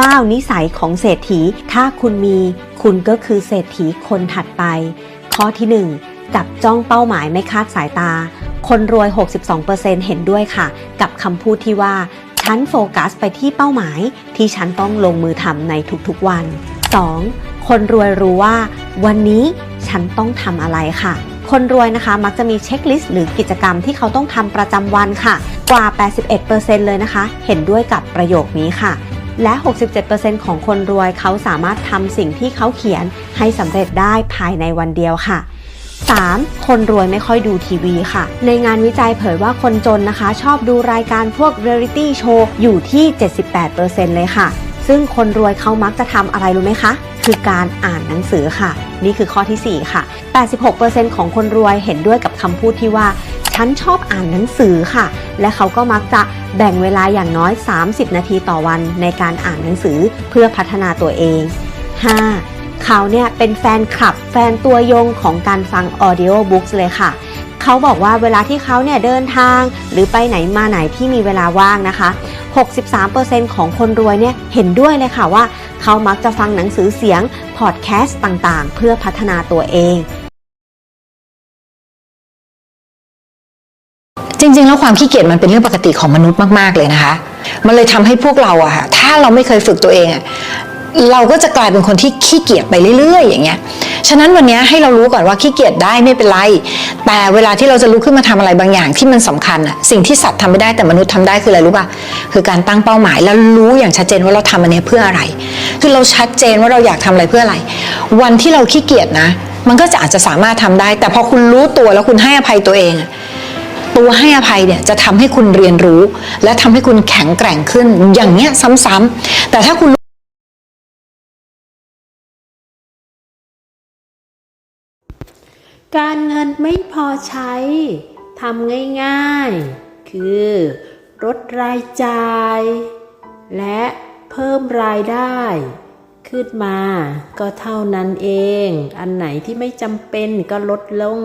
9 นิสัยของเศรษฐี ถ้าคุณมี คุณก็คือเศรษฐีคนถัดไป ข้อที่ 1 จับจ้องเป้าหมายไม่คาดสายตา คนรวย 62%เห็นด้วยค่ะ กับคำพูดที่ว่า ฉันโฟกัสไปที่เป้าหมายที่ฉันต้องลงมือทำในทุกๆวัน 2. คนรวยรู้ว่า วันนี้ฉันต้องทำอะไรค่ะคนรวยนะคะมักจะมีเช็คลิสต์หรือกิจกรรมที่เขาต้องทำประจำวันค่ะ กว่า 81%เลยนะคะ เห็นด้วยกับประโยคนี้ค่ะ และ 67%ของคนรวยเขาสามารถทำสิ่งที่เขาเขียนให้สำเร็จได้ภายในวันเดียวค่ะ 3. คนรวยไม่ค่อยดูทีวีค่ะ ในงานวิจัยเผยว่าคนจนนะคะ ชอบดูรายการพวกเรียลิตี้โชว์อยู่ที่ 78%เลยค่ะ ซึ่งคนรวยเขามักจะทำอะไรรู้ไหมคะ คือการอ่านหนังสือค่ะ นี่คือข้อทีสี่4 ค่ะ 86%ของคนรวยเห็นด้วยกับคำพูดที่ว่า ฉันชอบอ่านหนังสือค่ะ และเขาก็มักจะแบ่งเวลาอย่างน้อย 30 นาทีต่อวันในการอ่านหนังสือเพื่อพัฒนาตัวเอง 5. เขาเนี่ยเป็นแฟนคลับแฟนตัวยงของการฟัง audio books เลยค่ะเขาบอกว่าเวลาที่เขาเนี่ยเดินทาง หรือไปไหนมาไหนที่มีเวลาว่างนะคะ 63%ของคนรวยเนี่ยเห็นด้วยเลยค่ะว่า เขามักจะฟังหนังสือเสียง พอดแคสต์ต่างๆ เพื่อพัฒนาตัวเอง จริง ๆ แล้วความขี้เกียจมันเป็นเรื่องปกติของมนุษย์มากๆเลยนะคะ มันเลยทำให้พวกเราอะค่ะถ้าเราไม่เคยฝึกตัวเองอะเราก็จะกลายเป็นคนที่ขี้เกียจไปเรื่อย ๆ อย่างเงี้ย ฉะนั้นวันนี้ให้เรารู้ก่อนว่าขี้เกียจได้ไม่เป็นไร แต่เวลาที่เราจะลุกขึ้นมาทำอะไรบางอย่างที่มันสำคัญอะสิ่งที่สัตว์ทำไม่ได้แต่มนุษย์ทำได้คืออะไรรู้ป่ะ คือการตั้งเป้าหมายแล้วรู้อย่างชัดเจนว่าเราทำอันนี้เพื่ออะไร คือเราชัดเจนว่าเราอยากทำอะไรเพื่ออะไร วันที่เราขี้เกียจนะ มันก็จะอาจจะสามารถทำได้ แต่พอคุณรู้ตัวแล้วคุณให้อภัยตัวเองอะ ตัวให้อภัยเนี่ยจะทำให้คุณเรียนรู้ และทำให้คุณแข็งแกร่งขึ้นอย่างเนี้ยซ้ำๆแต่ถ้าคุณการเงินไม่พอใช้ทำง่ายๆ คือลดรายจ่าย และเพิ่มรายได้ ขึ้นมาก็เท่านั้นเอง อันไหนที่ไม่จำเป็นก็ลดลง